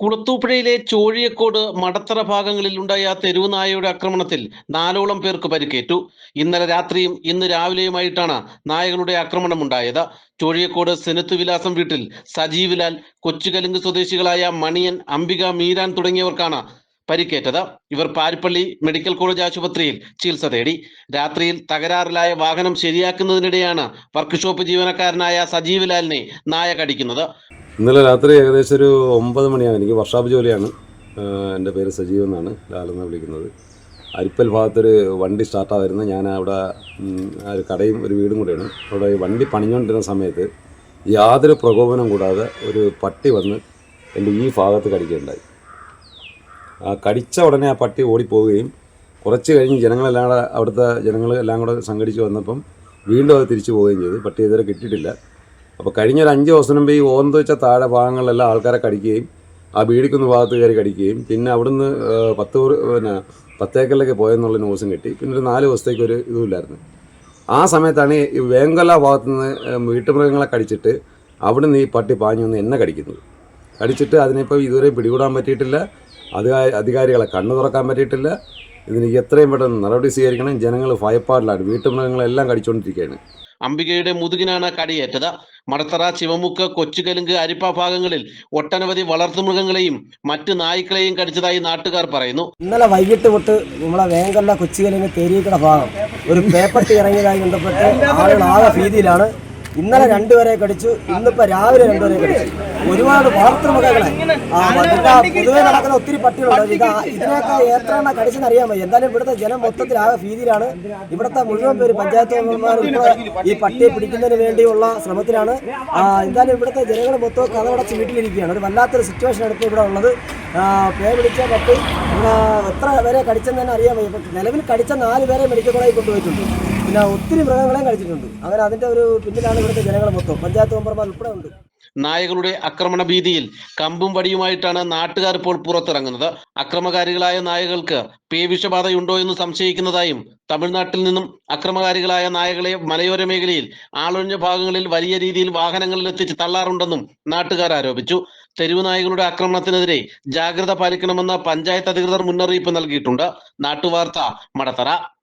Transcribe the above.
കുളത്തൂപ്പുഴയിലെ ചോഴിയക്കോട് മടത്തറ ഭാഗങ്ങളിൽ ഉണ്ടായ തെരുവുനായയുടെ ആക്രമണത്തിൽ നാലോളം പേർക്ക് പരിക്കേറ്റു. ഇന്നലെ രാത്രിയും ഇന്ന് രാവിലെയുമായിട്ടാണ് നായകളുടെ ആക്രമണം ഉണ്ടായത് ചോഴിയക്കോട് സെനത്ത് വിലാസം വീട്ടിൽ സജീവ് ലാൽ കൊച്ചുകലുങ്ക് സ്വദേശികളായ മണിയൻ അംബിക മീരാൻ തുടങ്ങിയവർക്കാണ് പരിക്കേറ്റത്. ഇവർ പാരിപ്പള്ളി മെഡിക്കൽ കോളേജ് ആശുപത്രിയിൽ ചികിത്സ തേടി. രാത്രിയിൽ തകരാറിലായ വാഹനം ശരിയാക്കുന്നതിനിടെയാണ് വർക്ക്ഷോപ്പ് ജീവനക്കാരനായ സജീവ് ലാലിനെ നായ കടിക്കുന്നത്. ഇന്നലെ രാത്രി ഏകദേശം ഒരു ഒമ്പത് മണിയാണ് എനിക്ക് വർഷാപ്പ് ജോലിയാണ്. എന്റെ പേര് സജീവ് എന്നാണ്. ലാലെന്ന് വിളിക്കുന്നത്. അരിപ്പൽ ഭാഗത്തൊരു വണ്ടി സ്റ്റാർട്ടായിരുന്നു ഞാൻ അവിടെ ആ ഒരു കടയും ഒരു വീടും കൂടെയാണ്. അവിടെ ഈ വണ്ടി പണിഞ്ഞുകൊണ്ടിരുന്ന സമയത്ത് യാതൊരു പ്രകോപനം കൂടാതെ ഒരു പട്ടി വന്ന് എന്റെ ഈ ഭാഗത്ത് കടിക്കുകയുണ്ടായി. ആ കടിച്ച ഉടനെ ആ പട്ടി ഓടിപ്പോവുകയും കുറച്ച് കഴിഞ്ഞ് ജനങ്ങളെല്ലാം അവിടുത്തെ ജനങ്ങൾ എല്ലാം കൂടെ സംഘടിച്ച് വന്നപ്പം വീണ്ടും അത് തിരിച്ചു പോവുകയും ചെയ്തു. പട്ടി ഇതുവരെ കിട്ടിയിട്ടില്ല. അപ്പോൾ കഴിഞ്ഞ ഒരു അഞ്ച് ദിവസം മുമ്പ് ഈ ഓന്ത് വെച്ച താഴെ ഭാഗങ്ങളിലെല്ലാം ആൾക്കാരെ കടിക്കുകയും ആ ബീഡിക്കുന്ന ഭാഗത്ത് കയറി കടിക്കുകയും പിന്നെ അവിടുന്ന് പത്ത് പിന്നെ പത്തേക്കലിലേക്ക് പോയെന്നുള്ള ന്യൂസും കിട്ടി. പിന്നെ ഒരു നാല് ദിവസത്തേക്ക് ഒരു ഇതുമില്ലായിരുന്നു. ആ സമയത്താണ് ഈ വേങ്കല ഭാഗത്തു നിന്ന് വീട്ടുമൃഗങ്ങളെ കടിച്ചിട്ട് അവിടുന്ന് ഈ പട്ടി പാഞ്ഞു വന്ന് എന്നെ കടിക്കുന്നത്. കടിച്ചിട്ട് അതിനിപ്പോൾ ഇതുവരെ പിടികൂടാൻ പറ്റിയിട്ടില്ല. അധികാരി അധികാരികളെ കണ്ണു തുറക്കാൻ പറ്റിയിട്ടില്ല. ഇതിന് എത്രയും പെട്ടെന്ന് നടപടി സ്വീകരിക്കണം. ജനങ്ങൾ ഭയപ്പാടിലാണ്. വീട്ടുമൃഗങ്ങളെല്ലാം കടിച്ചുകൊണ്ടിരിക്കുകയാണ് അംബികയുടെ മുതുകിനാണ് കടിയേറ്റത്. മടത്തറ ശിവമുക്ക് കൊച്ചുകലുങ്ക് അരിപ്പ ഭാഗങ്ങളിൽ ഒട്ടനവധി വളർത്തുമൃഗങ്ങളെയും മറ്റ് നായ്ക്കളെയും കടിച്ചതായി നാട്ടുകാർ പറയുന്നു. ഇന്നലെ വൈകിട്ട് തൊട്ട് നമ്മളെ വേങ്കല്ല കൊച്ചുകലിന് തേരീക്കട ഭാഗം ഒരു പേപ്പർ ഇറങ്ങിയതായി ബന്ധപ്പെട്ട് ആളുകൾ ആകെ ഭീതിയിലാണ്. ഇന്നലെ രണ്ടുപേരെ കടിച്ചു ഇന്നിപ്പോ രാവിലെ രണ്ടുപേരെ കടിച്ചു. ഒരുപാട് വളർത്തുമൃഗങ്ങളെ പൊതുവെ നടക്കുന്ന ഒത്തിരി പട്ടികളുണ്ട്. ഇത് ഇതിനൊക്കെ എത്ര എണ്ണ കടിച്ചെന്ന് അറിയാൻ വയ്യ. എന്തായാലും ഇവിടുത്തെ ജനം മൊത്തത്തിൽ ആകെ ഭീതിയിലാണ്. ഇവിടുത്തെ മുഴുവൻ പേര് പഞ്ചായത്ത് മെമ്പർമാരും ഇപ്പോൾ ഈ പട്ടിയെ പിടിക്കുന്നതിന് വേണ്ടിയുള്ള ശ്രമത്തിലാണ്. എന്തായാലും ഇവിടുത്തെ ജനങ്ങൾ മൊത്തം കഥടച്ച് വീട്ടിലിരിക്കുകയാണ്. ഒരു വല്ലാത്തൊരു സിറ്റുവേഷൻ ഇപ്പോൾ ഇവിടെ ഉള്ളത്. പേ പിടിച്ച പട്ടി എത്ര പേരെ കടിച്ചെന്ന് തന്നെ അറിയാൻ വയ്യ. നിലവിൽ കടിച്ച നാല് പേരെ മെഡിക്കൽ കോളേജിൽ കൊണ്ടുപോയിട്ടുണ്ട്. പിന്നെ ഒത്തിരി മൃഗങ്ങളെ കഴിച്ചിട്ടുണ്ട്. അങ്ങനെ അതിന്റെ ഒരു പിന്നിലാണ് ഇവിടുത്തെ ജനങ്ങൾ മൊത്തം. പഞ്ചായത്ത് മെമ്പർമാർ ഉൾപ്പെടെ ഉണ്ട്. നായകളുടെ ആക്രമണ ഭീതിയിൽ കമ്പും വടിയുമായിട്ടാണ് നാട്ടുകാർ ഇപ്പോൾ പുറത്തിറങ്ങുന്നത്. അക്രമകാരികളായ നായകൾക്ക് പേവിഷബാധയുണ്ടോ എന്ന് സംശയിക്കുന്നതായും തമിഴ്നാട്ടിൽ നിന്നും അക്രമകാരികളായ നായകളെ മലയോര മേഖലയിൽ ആളൊഴിഞ്ഞ ഭാഗങ്ങളിൽ വലിയ രീതിയിൽ വാഹനങ്ങളിൽ എത്തിച്ച് തള്ളാറുണ്ടെന്നും നാട്ടുകാർ ആരോപിച്ചു. തെരുവ് നായകളുടെ ആക്രമണത്തിനെതിരെ ജാഗ്രത പാലിക്കണമെന്ന് പഞ്ചായത്ത് അധികൃതർ മുന്നറിയിപ്പ് നൽകിയിട്ടുണ്ട്. നാട്ടുവാർത്ത മടത്തറ.